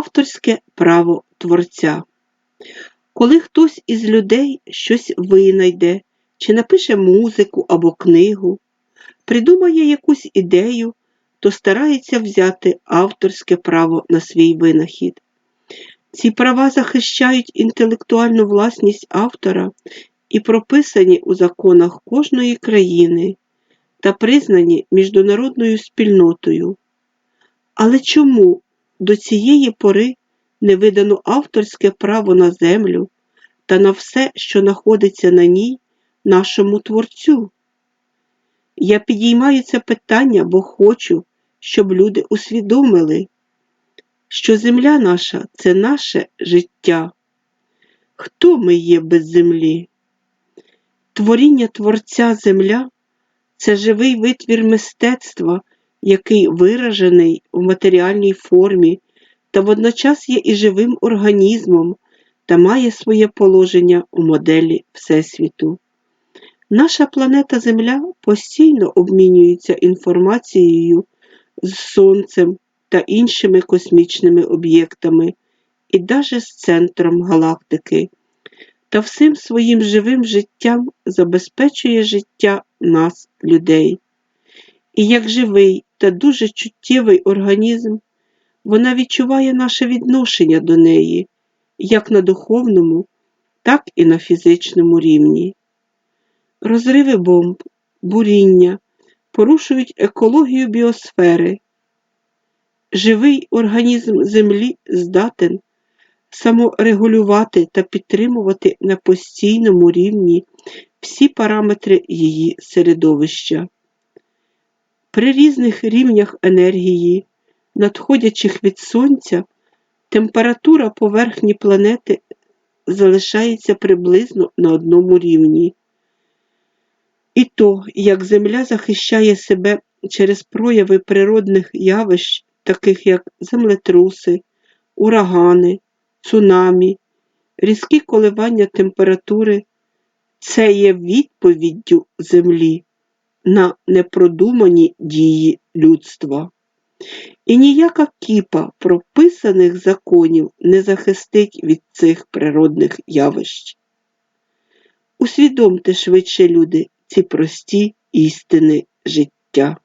авторське право творця. Коли хтось із людей щось винайде, чи напише музику або книгу, придумає якусь ідею, то старається взяти авторське право на свій винахід. Ці права захищають інтелектуальну власність автора і прописані у законах кожної країни та признані міжнародною спільнотою. Але чому до цієї пори не видано авторське право на землю та на все, що знаходиться на ній, нашому творцю? Я підіймаю це питання, бо хочу, щоб люди усвідомили, що земля наша це наше життя. Хто ми є без землі? Творіння Творця Земля це живий витвір мистецтва, який виражений в матеріальній формі та водночас є і живим організмом та має своє положення у моделі Всесвіту. Наша планета Земля постійно обмінюється інформацією з Сонцем та іншими космічними об'єктами, і навіть з центром галактики, та всім своїм живим життям забезпечує життя нас, людей. І як живий та дуже чуттєвий організм, вона відчуває наше відношення до неї як на духовному, так і на фізичному рівні. Розриви бомб, буріння порушують екологію біосфери. Живий організм Землі здатен саморегулювати та підтримувати на постійному рівні всі параметри її середовища. При різних рівнях енергії, надходячих від Сонця, температура поверхні планети залишається приблизно на одному рівні. І то, як Земля захищає себе через прояви природних явищ, таких як землетруси, урагани, цунамі, різкі коливання температури, це є відповіддю Землі на непродумані дії людства. І ніяка кіпа прописаних законів не захистить від цих природних явищ. Усвідомте швидше люди ці прості істини життя.